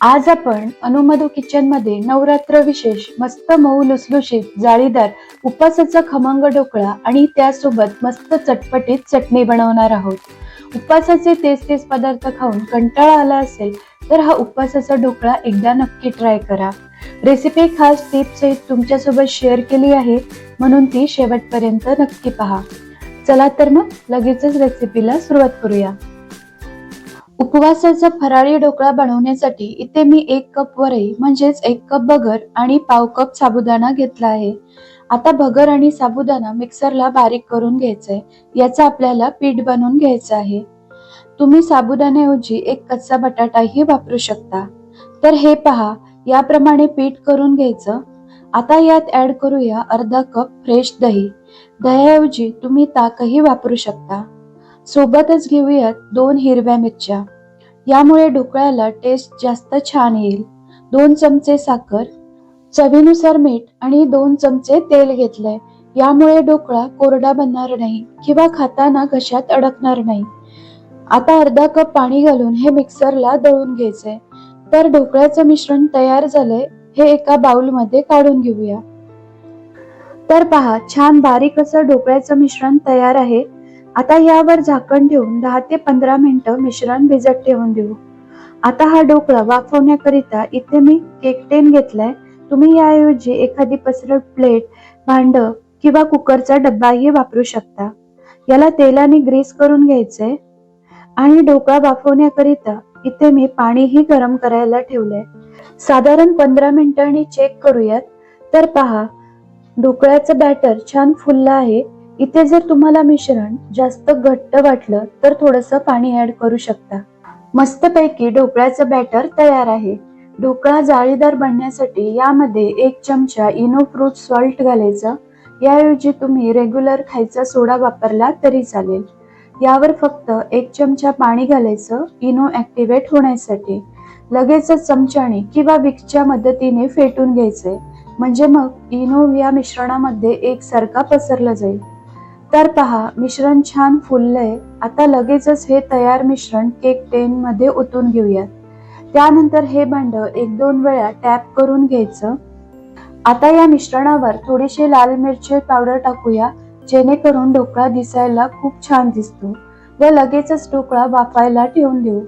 आज आपण अनुमधू किचनमध्ये नवरात्र विशेष मस्त मऊ लुसलुशीत जाळीदार उपासाचा खमंग ढोकळा आणि त्यासोबत मस्त चटपटीत चटणी बनवणार आहोत. उपासाचे तेच तेच पदार्थ खाऊन कंटाळा आला असेल तर हा उपासाचा ढोकळा एकदा नक्की ट्राय करा. रेसिपी खास टिप्स सहित तुमच्यासोबत शेअर केली आहे म्हणून ती शेवटपर्यंत नक्की पहा. चला तर मग लगेचच रेसिपीला सुरुवात करूया. उपवासाचा फराळी ढोकळा बनवण्यासाठी इथे मी एक कप वरई म्हणजेच एक कप बगर आणि पाव कप साबुदाणा घेतला आहे. आता भगर आणि साबुदाणा मिक्सरला बारीक करून घ्यायचंय. याचा आपल्याला पीठ बनवून घ्यायचं आहे. तुम्ही साबुदाण्याऐवजी एक कच्चा बटाटाही वापरू शकता. तर हे पहा याप्रमाणे पीठ करून घ्यायचं. आता यात ऍड करूया अर्धा कप फ्रेश दही. दह्याऐवजी तुम्ही ताकही वापरू शकता. सोबतच घेऊयात दोन हिरव्या मिरच्या. यामुळे ढोकळ्याला टेस्ट जास्त छान येईल. दोन चमचे साखर चवीनुसार मीठ आणि दोन चमचे तेल घेतलंय. यामुळे ढोकळा कोरडा बनणार नाही किंवा खाताना घशात अडकणार नाही. आता अर्धा कप पाणी घालून हे मिक्सरला दळून घ्यायचंय. तर ढोकळ्याचं मिश्रण तयार झालंय हे एका बाउलमध्ये काढून घेऊया. तर पहा छान बारीक असं ढोकळ्याचं मिश्रण तयार आहे. आता यावर झाकण ठेवून दहा ते पंधरा मिनिटं मिश्रण भिजत ठेवून देऊ. आता हा ढोकळा वाफवण्याकरिता इथे मी केक टेन घेतलाय. तुम्ही याऐवजी एखादी पसरट प्लेट भांड किंवा कुकरचा डब्बाही वापरू शकता. याला तेलाने ग्रीस करून घ्यायचंय. आणि ढोकळा वाफवण्याकरिता इथे मी पाणीही गरम करायला ठेवलंय. साधारण पंधरा मिनिटांनी चेक करूयात. तर पहा ढोकळ्याचं बॅटर छान फुललं आहे. इथे जर तुम्हाला मिश्रण जास्त घट्ट वाटलं तर थोडस पाणी ऍड करू शकता. मस्तपैकी ढोकळ्याचं बॅटर तयार आहे. ढोकळा जाळीदार बनण्यासाठी यामध्ये एक चमचा इनो फ्रूट सॉल्ट घालायचं. याऐवजी तुम्ही रेग्युलर खायचा सोडा वापरला तरी चालेल. यावर फक्त एक चमचा पाणी घालायचं इनो ऍक्टिव्हेट होण्यासाठी. लगेचच चमच्याने किंवा विकच्या मदतीने फेटून घ्यायचंय. म्हणजे मग इनो या मिश्रणामध्ये एकसारखा पसरला जाईल. तर पहा मिश्रण छान फुललंय. आता लगेचच हे तयार मिश्रण केक टेन मध्ये ओतून घेऊयात. त्यानंतर हे भांड एक दोन वेळा टॅप करून घ्यायचं. आता या मिश्रणावर थोडीशी लाल मिरची पावडर टाकूया जेणेकरून ढोकळा दिसायला खूप छान दिसतो. व लगेचच ढोकळा वाफायला ठेवून देऊ.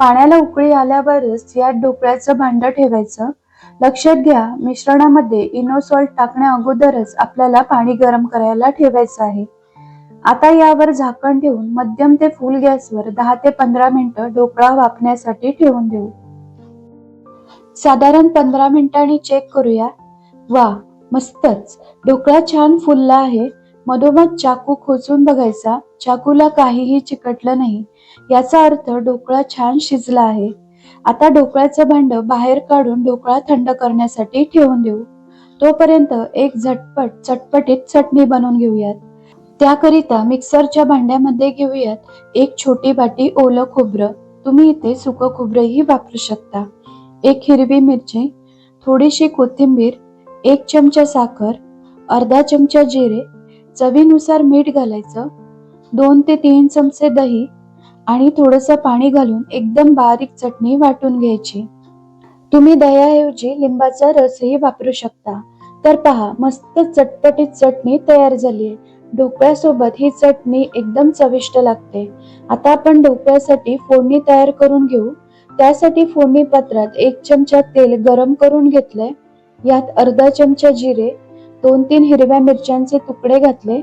पाण्याला उकळी आल्यावरच यात ढोकळ्याचं भांड ठेवायचं. लक्षात घ्या मिश्रणामध्ये इनो सॉल्ट टाकण्या अगोदरच आपल्याला पाणी गरम करायला ठेवायचं आहे. आता यावर झाकण ठेवून मध्यम ते फुल गॅसवर दहा ते पंधरा मिनिटं ढोकळा वापण्यासाठी ठेवून देऊ. साधारण पंधरा मिनिटांनी चेक करूया. वा मस्तच. ढोकळा छान फुलला आहे. मधोमध चाकू खोचून बघायचा. चाकूला काहीही चिकटलं नाही. याचा अर्थ ढोकळा छान शिजला आहे. आता ढोकळ्याचं भांड बाहेर काढून ढोकळा थंड करण्यासाठी ठेवून देऊ. तोपर्यंत एक झटपट चटपटीत चटणी बनवून घेऊयात. त्याकरिता मिक्सरच्या भांड्यामध्ये घेऊयात एक छोटी वाटी ओलं खोबरं. तुम्ही इथे सुकं खोबरंही वापरू शकता. एक हिरवी मिरची थोडीशी कोथिंबीर एक चमचा साखर अर्धा चमचा जिरे चवीनुसार मीठ घालायचं दोन ते तीन चमचे दही आणि थोडंसं पाणी घालून एकदम बारीक चटणी वाटून घ्यायची. तुम्ही दह्याऐवजी लिंबाचा रसही वापरू शकता. तर पहा मस्त चटपटीत चटणी तयार झाली आहे ढोकळ्यासोबत ही चटणी एकदम चविष्ट लागते. आता आपण ढोकळ्यासाठी फोडणी तयार करून घेऊ. त्यासाठी फोडणी पात्रात एक चमचा तेल गरम करून घेतलंय. यात अर्धा चमचा जिरे दोन तीन हिरव्या मिरच्यांचे तुकडे घातले.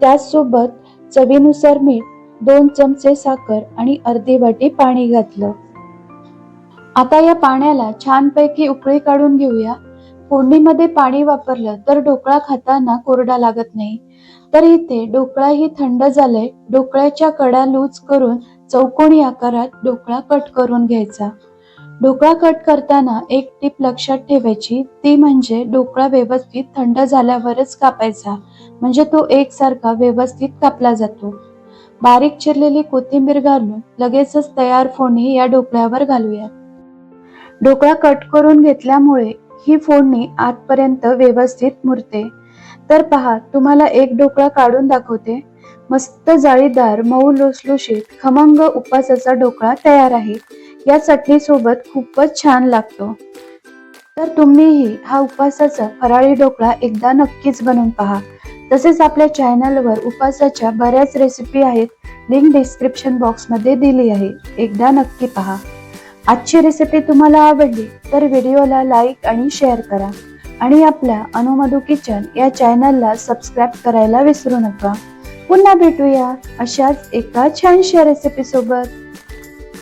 त्याचसोबत चवीनुसार मीठ दोन चमचे साखर आणि अर्धी वाटी पाणी घातलं. आता या पाण्याला छानपैकी उकळी काढून घेऊया. फोडणीमध्ये पाणी वापरलं तर ढोकळा खाताना कोरडा लागत नाही. तर इथे ढोकळाही थंड झालाय. ढोकळ्याच्या कडा लूज करून चौकोनी आकारात ढोकळा कट करून घ्यायचा. ढोकळा कट करताना एक टीप लक्षात ठेवायची. ती म्हणजे ढोकळा व्यवस्थित थंड झाल्यावरच कापायचा. म्हणजे तो एकसारखा व्यवस्थित कापला जातो. बारीक चिरलेली कोथिंबीर घालून लगेचच तयार फोडणी या ढोकळ्यावर घालूया. ढोकळा कट करून घेतल्यामुळे ही फोडणी आतपर्यंत व्यवस्थित मुरते. तर पहा तुम्हाला एक ढोकळा काढून दाखवते. मस्त जाळीदार मऊ लुसलुशीत खमंग उपासाचा ढोकळा तयार आहे. या चटणी सोबत खूपच छान लागतो. तर तुम्हीही हा उपवासाचा फराळी ढोकळा एकदा नक्कीच बनवून पहा. तसेच आपल्या चॅनलवर उपवासाच्या बऱ्याच रेसिपी आहेत. लिंक डिस्क्रिप्शन बॉक्समध्ये दिली आहे. एकदा नक्की पहा. आजची रेसिपी तुम्हाला आवडली तर व्हिडिओला लाईक आणि शेअर करा. आणि आपल्या अनुमधू किचन या चॅनलला सबस्क्राईब करायला विसरू नका. पुन्हा भेटूया अशाच एका छानशा रेसिपी सोबत.